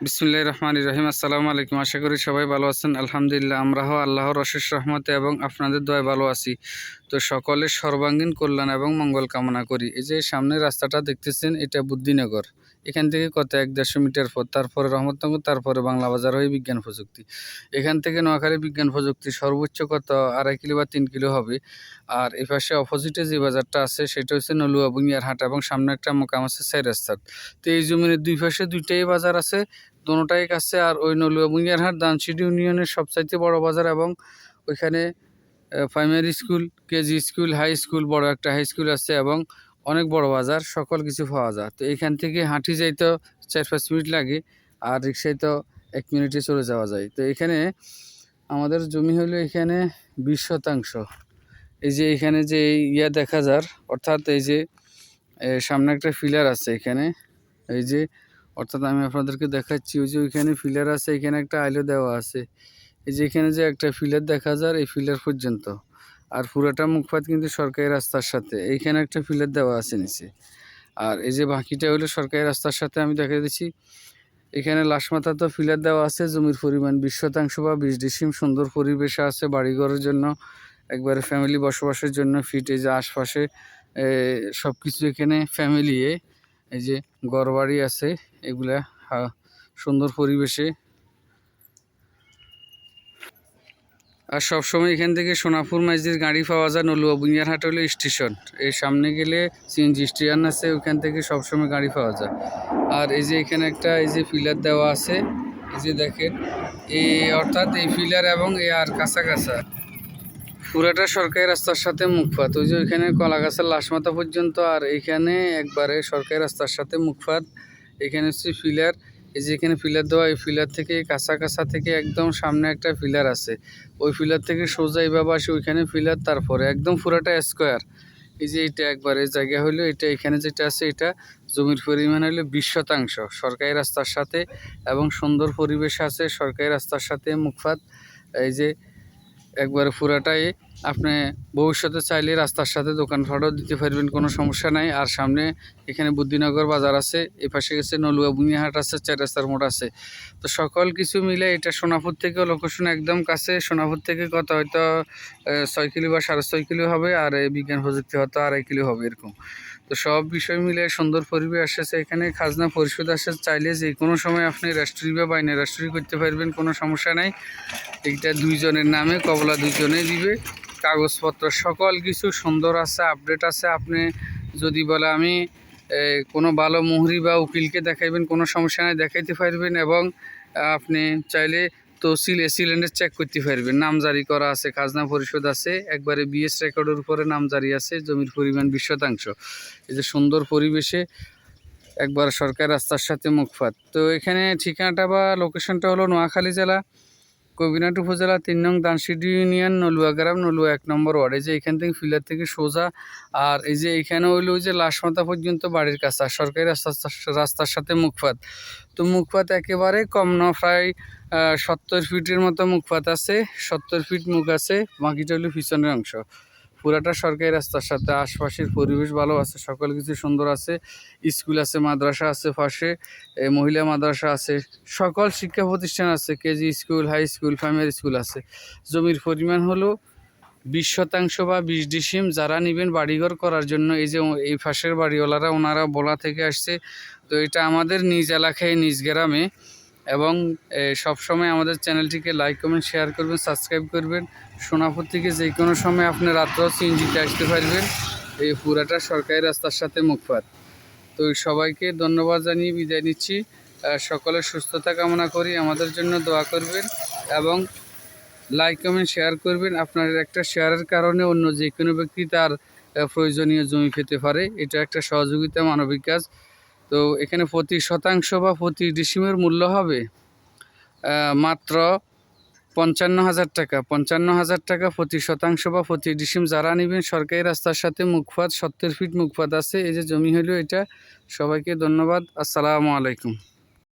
বিসমুল্লাহ রহমান রহিম। আসসালামু আলাইকুম। আশা করি সবাই ভালো আছেন। আলহামদুলিল্লাহ, আমরাও আল্লাহর অশেষ রহমতে এবং আপনাদের দয় ভালো আছি। তো সকলের সর্বাঙ্গীন কল্যাণ এবং মঙ্গল কামনা করি। এই যে সামনের রাস্তাটা দেখতেছেন, এটা বুদ্ধিনগর। এখান থেকে কত এক দেড়শো মিটার পর তারপরে রহমতনগর, তারপরে বাংলা বাজার হয়ে বিজ্ঞান প্রযুক্তি। এখান থেকে নোয়াখালী বিজ্ঞান প্রযুক্তি সর্বোচ্চ কত? আড়াই কিলো বা তিন কিলো হবে। আর এই পাশে অপোজিটে যে বাজারটা আছে, সেটা হচ্ছে নলুয়া বুনিয়ার হাট এবং সামনে একটা মোকাম আছে সাই রাস্তার তো এই জমিনের দুই পাশে দুইটাই বাজার আছে, দোনোটাই কাছে। আর ওই নলুয়া বুনিয়ারহাট দানসিটি ইউনিয়নের সবচাইতে বড় বাজার এবং ওইখানে primary school KG school high school বড় একটা হাই স্কুল আছে এবং অনেক বড় বাজার, সকল কিছু পাওয়া যায়। তো এইখান থেকে হাঁটি যাইতে চার পাঁচ মিনিট লাগে আর রিক্সায় তো এক মিনিটে চলে যাওয়া যায়। তো এখানে আমাদের জমি হলো এখানে বিশ শতাংশ। এই যে এখানে যে ইয়া দেখা যার, অর্থাৎ এই যে সামনে একটা ফিলার আছে এখানে। এই যে, অর্থাৎ আমি আপনাদেরকে দেখাচ্ছি, ওই যে ওইখানে ফিলার আছে, এখানে একটা আইলো দেওয়া আছে। এই যে একটা ফিলার দেখা যায়, এই ফিলার পর্যন্ত। আর পুরাটা মুখপাত কিন্তু সরকারি রাস্তার সাথে। এইখানে একটা ফিলার দেওয়া আছে নিচে। আর এই যে বাকিটা হলো সরকারি রাস্তার সাথে আমি দেখা দিচ্ছি। এখানে লাশমাথা তো ফিলার দেওয়া আছে, জমির পরিমাণ বিশ শতাংশ বা বিশ ডিসিম সুন্দর পরিবেশে আছে বাড়িঘরের জন্য, একবারে ফ্যামিলি বসবাসের জন্য ফিট এই যে আশপাশে সব কিছু এখানে ফ্যামিলিয়ে এই যে ঘরবাড়ি আছে, এগুলা সুন্দর পরিবেশে আর সবসময় এখান থেকে সোনাপুর মাঝির গাড়ি পাওয়া যায় নলুয়া বুনিয়ারহাট হলো স্টেশন। এর সামনে গেলে সিএনজি স্টেশন আছে ওখান থেকে সবসময় গাড়ি পাওয়া যায়। আর এই যে এখানে একটা এই যে ফিলার দেওয়া আছে, এই যে দেখেন এই অর্থাৎ এই ফিলার এবং এ আর কাঁচা পুরাটা সরকারি রাস্তার সাথে মুখপাত ওই যে ওইখানে কলা গাছের লাশমাথা পর্যন্ত, আর এইখানে একবারে সরকারি রাস্তার সাথে মুখপাত এখানে হচ্ছে ফিলার এই যে এখানে ফিলার দেওয়া, এই ফিলার থেকে কাঁচা কাঁচা থেকে একদম সামনে একটা ফিলার আছে। ওই ফিলার থেকে সোজা এইভাবে আসে ওইখানে ফিলার তারপরে একদম পুরাটা স্কোয়ার এই যে এটা একবারে জায়গা হলো এটা এখানে যেটা আছে, এটা জমির পরিমাণ হলো বিশ শতাংশ। সরকারি রাস্তার সাথে এবং সুন্দর পরিবেশ আছে, সরকারি রাস্তার সাথে মুখফাত এই যে একবারে পুরাটাই আপনি ভবিষ্যতে চাইলে রাস্তার সাথে দোকানপাটও দিতে পারবেন, কোনো সমস্যা নাই। আর সামনে এখানে বুদ্ধিনগর বাজার আছে এ পাশে গেছে নলুয়া বুনিয়াহাট আছে, চার রাস্তার মোড় আছে। তো সকল কিছু মিলে এটা সোনাপুর থেকে লোকেশন একদম কাছে। সোনাপুর থেকে কত হয়তো ছয় কিলো বা সাড়ে ছয় কিলো হবে, আর বিজ্ঞান প্রযুক্তি হয়তো আড়াই কিলো হবে এরকম। তো সব বিষয় মিলে সুন্দর পরিবেশ আসছে এখানে, খাজনা পরিশোধ আসে চাইলে যে কোনো সময় আপনি রেস্টুরি বা বাইনে রেস্টুরি করতে পারবেন, কোনো সমস্যা নাই। এইটা দুইজনের নামে, কবলা দুইজনে দিবে। কাগজপত্র, সকল কিছু সুন্দর আছে আপডেট আছে। আপনি যদি বলে আমি কোনো ভালো মুহুরি বা উকিলকে দেখাইবেন, কোনো সমস্যা নাই, দেখাইতে পারবেন এবং আপনি চাইলে তহসিল এসিলেন্ডার চেক করতে পারবেন। নামজারি করা আছে, খাজনা পরিশোধ আছে, একবারে বিএস রেকর্ডের উপরে নামজারি আছে, জমির পরিমাণ বিশ শতাংশ এই যে সুন্দর পরিবেশে একবার সরকার রাস্তার সাথে মুখপাত তো এখানে ঠিকানাটা বা লোকেশনটা হলো নোয়াখালী জেলা কবিনাট উপজেলা তিন নং দানসিডি ইউনিয়ন, নলুয়া গ্রাম, নলুয়া এক নম্বর ওয়ার্ড। এই যে এখান থেকে ফিলার থেকে সোজা, আর এই যে এখানে ওই যে লাশমাতা পর্যন্ত বাড়ির কাছে, আর সরকারি রাস্তার রাস্তার সাথে মুখপাত। তো মুখপাত একেবারে কম না, প্রায় সত্তর ফিটের মতো মুখপাত আছে, সত্তর ফিট মুখ আছে, বাকিটা হলো পিছনের অংশ। পুরাটা সরকারি রাস্তার সাথে আশপাশের পরিবেশ ভালো আছে, সকল কিছু সুন্দর আছে, স্কুল আছে, মাদ্রাসা আছে পাশে মহিলা মাদ্রাসা আছে, সকল শিক্ষা প্রতিষ্ঠান আছে, KG school, high school, primary school আছে। জমির পরিমাণ হলো বিশ শতাংশ বা বিশ ডিসিম, যারা নেবেন বাড়িঘর করার জন্য, এই যে এই পাশের বাড়িওয়ালারা, ওনারা বলা থেকে আসছে। তো এটা আমাদের নিজ এলাকায়, নিজ গ্রামে এবং সবসময় আমাদের চ্যানেলটিকে লাইক কমেন্ট শেয়ার করবেন সাবস্ক্রাইব করবেন। সোনাপুর থেকে যে কোনো সময় আপনি রাত্রেও সিএনজিতে আসতে পারবেন। এই পুরাটা সরকারি রাস্তার সাথে মুখপাত তো সবাইকে ধন্যবাদ জানিয়ে বিদায় নিচ্ছি। সকলের সুস্থতা কামনা করি, আমাদের জন্য দোয়া করবেন এবং লাইক কমেন্ট শেয়ার করবেন। আপনার একটা শেয়ারের কারণে অন্য যে কোনো ব্যক্তি তার প্রয়োজনীয় জমি পেতে পারে। এটা একটা সহযোগিতা, মানবিক কাজ। তো এখানে প্রতি শতাংশ বা প্রতি ডিসিমের মূল্য হবে মাত্র পঞ্চান্ন হাজার টাকা। পঞ্চান্ন হাজার টাকা প্রতি শতাংশ বা প্রতি ডিসিম যারা নেবেন সরকারি রাস্তার সাথে মুখপাত সত্তর ফিট মুখপাত আছে। এই যে জমি হলো এটা, সবাইকে ধন্যবাদ। আসসালামু আলাইকুম।